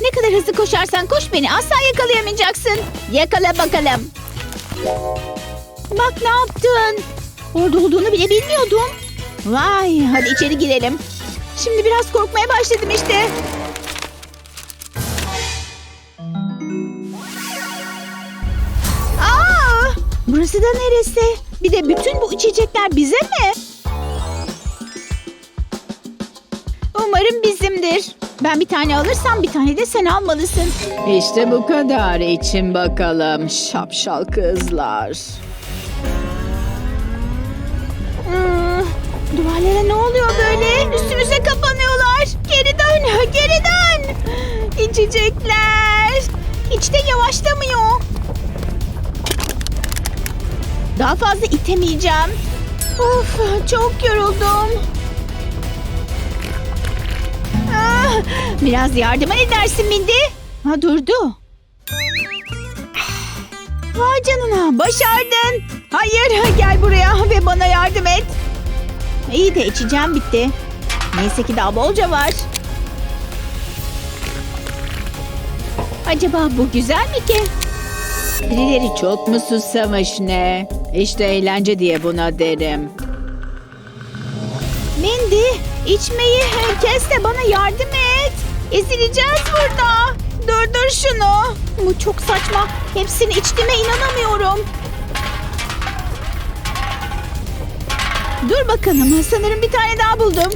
Ne kadar hızlı koşarsan koş beni asla yakalayamayacaksın. Yakala bakalım. Bak ne yaptın. Orada olduğunu bile bilmiyordum. Vay hadi içeri girelim. Şimdi biraz korkmaya başladım işte. Aa, burası da neresi? Bir de bütün bu içecekler bize mi? Umarım bizimdir. Ben bir tane alırsam bir tane de sen almalısın. İşte bu kadar için bakalım şapşal kızlar. Hmm, duvarlara ne oluyor böyle? Üstümüze kapanıyorlar. Geri dön, geri dön. İçecekler. Hiç de yavaşlamıyor. Daha fazla itemeyeceğim. Of, çok yoruldum. biraz yardıma ne dersin Mindy? Ha durdu. Vay canına başardın. Hayır gel buraya ve bana yardım et. İyi de içeceğim bitti. Neyse ki daha bolca var. Acaba bu güzel mi ki? Birileri çok mu susamış ne? İşte eğlence diye buna derim. Mindy içmeyi kes de. Ezileceğiz burada. Durdur şunu. Bu çok saçma. Hepsini içtiğime inanamıyorum. Dur bakalım. Sanırım bir tane daha buldum.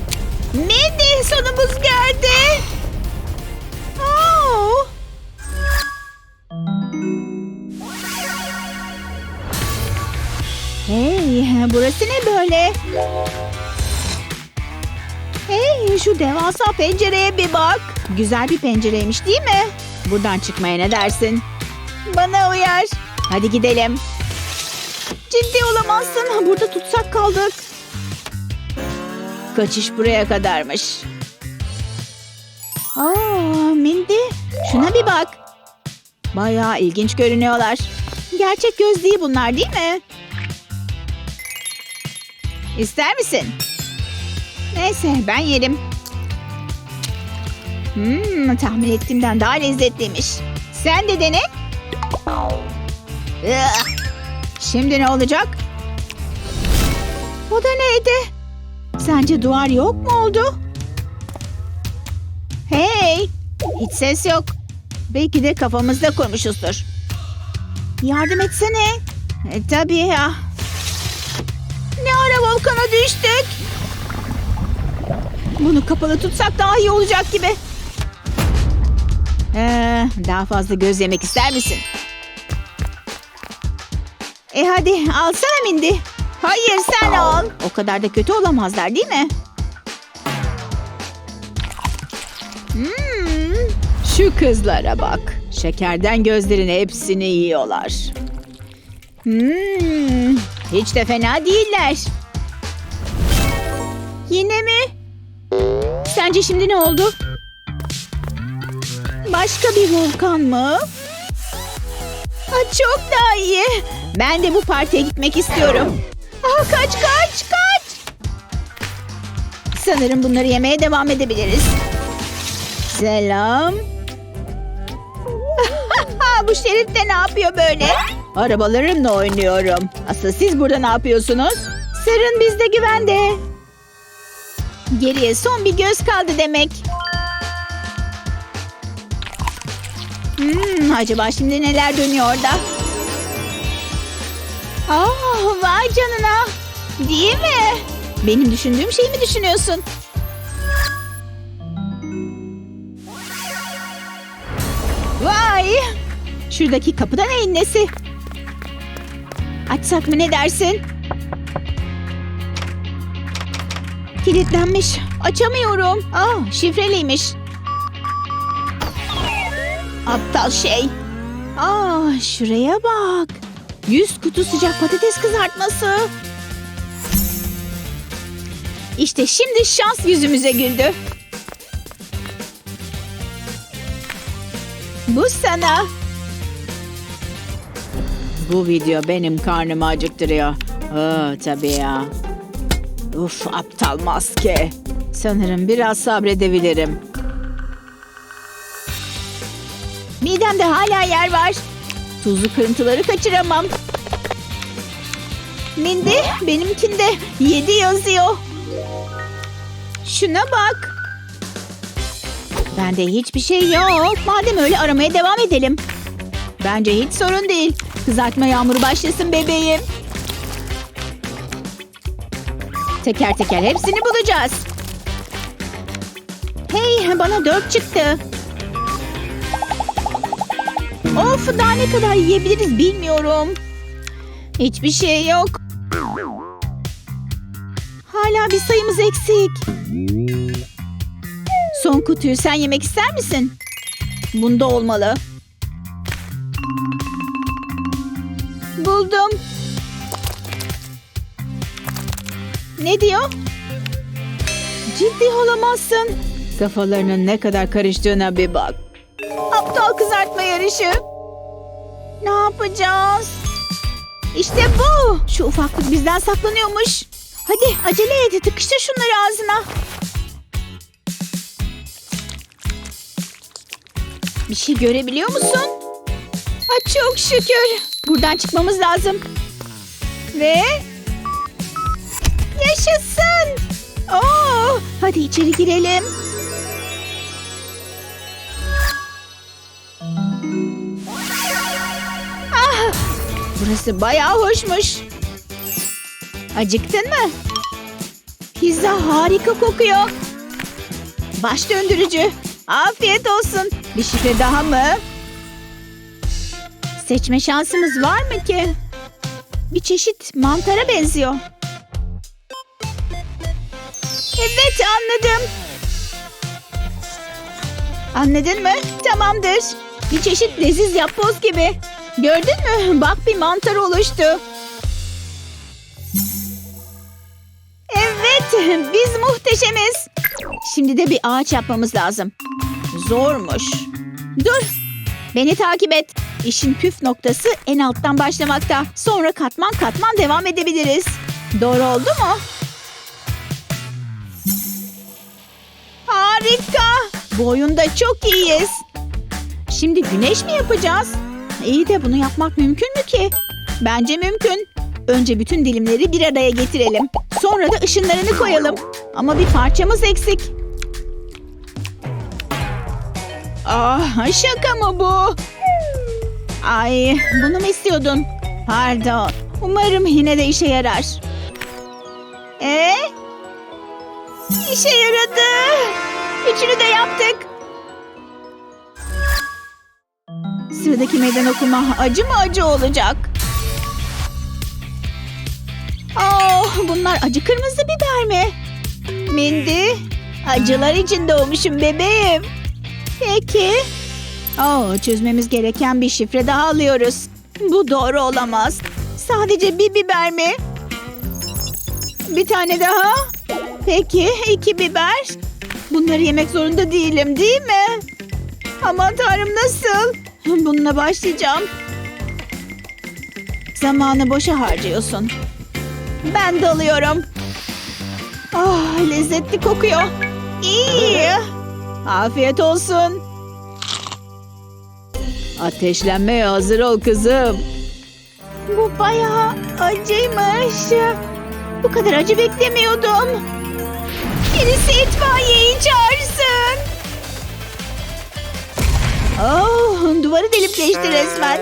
Mindy sonumuz geldi. Hey, burası ne böyle? Hey, şu devasa pencereye bir bak. Güzel bir pencereymiş değil mi? Buradan çıkmaya ne dersin? Bana uyar. Hadi gidelim. Ciddi olamazsın. Burada tutsak kaldık. Kaçış buraya kadarmış. Aa, Mindy, şuna bir bak. Bayağı ilginç görünüyorlar. Gerçek göz değil bunlar değil mi? İster misin? Neyse ben yerim. Hmm, tahmin ettiğimden daha lezzetliymiş. Sen de dene. Şimdi ne olacak? O da neydi? Sence duvar yok mu oldu? Hey! Hiç ses yok. Belki de kafamızda kurmuşuzdur. Yardım etsene. E, tabii ya. Ne ara volkana düştük? Bunu kapalı tutsak daha iyi olacak gibi. Ee, daha fazla göz yemek ister misin? E hadi alsana Mindy. Hayır sen al. O kadar da kötü olamazlar değil mi? Hmm, Şu kızlara bak. Şekerden gözlerin hepsini yiyorlar. hmm, hiç de fena değiller. Yine mi? Sence şimdi ne oldu? Başka bir volkan mı? Ha, çok daha iyi. Ben de bu partiye gitmek istiyorum. Ah, kaç kaç kaç. Sanırım bunları yemeye devam edebiliriz. Selam. bu şerif de ne yapıyor böyle? Arabalarımla oynuyorum. Asıl siz burada ne yapıyorsunuz? Sırrın bizde güvende. Geriye son bir göz kaldı demek. Hmm, acaba şimdi neler dönüyor orada? Oh, vay canına. Değil mi? Benim düşündüğüm şeyi mi düşünüyorsun? Vay! Şuradaki kapıda neyin nesi? Açsak mı ne dersin? Kilitlenmiş. Açamıyorum. Ah, şifreliymiş. Aptal şey. Ah, şuraya bak. Yüz kutu sıcak patates kızartması. İşte şimdi şans yüzümüze güldü. Bu sana. Bu video benim karnımı acıktırıyor. Aa, tabii ya. Uf aptal maske. Sanırım biraz sabredebilirim. Midemde hala yer var. Tuzlu kırıntıları kaçıramam. Mindy benimkinde 7 yazıyor. Şuna bak. Bende hiçbir şey yok. Madem öyle aramaya devam edelim. Bence hiç sorun değil. Kızartma yağmuru başlasın bebeğim. Teker teker hepsini bulacağız. Hey bana dört çıktı. Of daha ne kadar yiyebiliriz bilmiyorum. Hiçbir şey yok. Hala bir sayımız eksik. Son kutuyu sen yemek ister misin? Bunda olmalı. Buldum. Ne diyor? Ciddi olamazsın. Kafalarının ne kadar karıştığına bir bak. Aptal kızartma yarışı. Ne yapacağız? İşte bu. Şu ufaklık bizden saklanıyormuş. Hadi acele et. Tıkıştır şunları ağzına. Bir şey görebiliyor musun? Ha, çok şükür. Buradan çıkmamız lazım. Ve... Yaşasın. Oo, hadi içeri girelim. Burası bayağı hoşmuş. Acıktın mı? Pizza harika kokuyor. Baş döndürücü. Afiyet olsun. Bir şifre daha mı? Seçme şansımız var mı ki? Bir çeşit mantara benziyor. Evet anladım. Anladın mı? Tamamdır. Bir çeşit leziz yapboz gibi. Gördün mü? Bak bir mantar oluştu. Evet, biz muhteşemiz. Şimdi de bir ağaç yapmamız lazım. Zormuş. Dur, beni takip et. İşin püf noktası en alttan başlamakta. Sonra katman katman devam edebiliriz. Doğru oldu mu? Harika. Bu oyunda çok iyiyiz. Şimdi güneş mi yapacağız? İyi de bunu yapmak mümkün mü ki? Bence mümkün. Önce bütün dilimleri bir araya getirelim. Sonra da ışınlarını koyalım. Ama bir parçamız eksik. Ah şaka mı bu? Ay bunu mu istiyordun? Pardon. Umarım yine de işe yarar. Ee? İşe yaradı. Üçünü de yaptık. Sıradaki meydan okuma acı mı acı olacak? Oh, bunlar acı kırmızı biber mi? Mindy, acılar için doğmuşum bebeğim. Peki. Oh, çözmemiz gereken bir şifre daha alıyoruz. Bu doğru olamaz. Sadece bir biber mi? Bir tane daha. Peki, iki biber. Bunları yemek zorunda değilim değil mi? Aman tanrım nasıl? Bununla başlayacağım. Zamanı boşa harcıyorsun. Ben dalıyorum. Ah lezzetli kokuyor. İyi. Afiyet olsun. Ateşlenmeye hazır ol kızım. Bu bayağı acıymış. Bu kadar acı beklemiyordum. Birisi itfaiyeyi çağırsın. Oh, duvarı delip geçti resmen.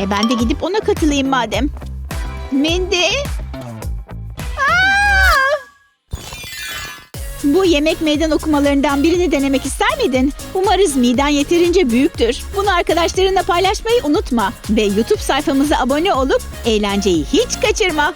E ben de gidip ona katılayım madem. Mindy? Aa! Bu yemek meydan okumalarından birini denemek ister miydin? Umarız miden yeterince büyüktür. Bunu arkadaşlarınla paylaşmayı unutma. Ve YouTube sayfamıza abone olup eğlenceyi hiç kaçırma.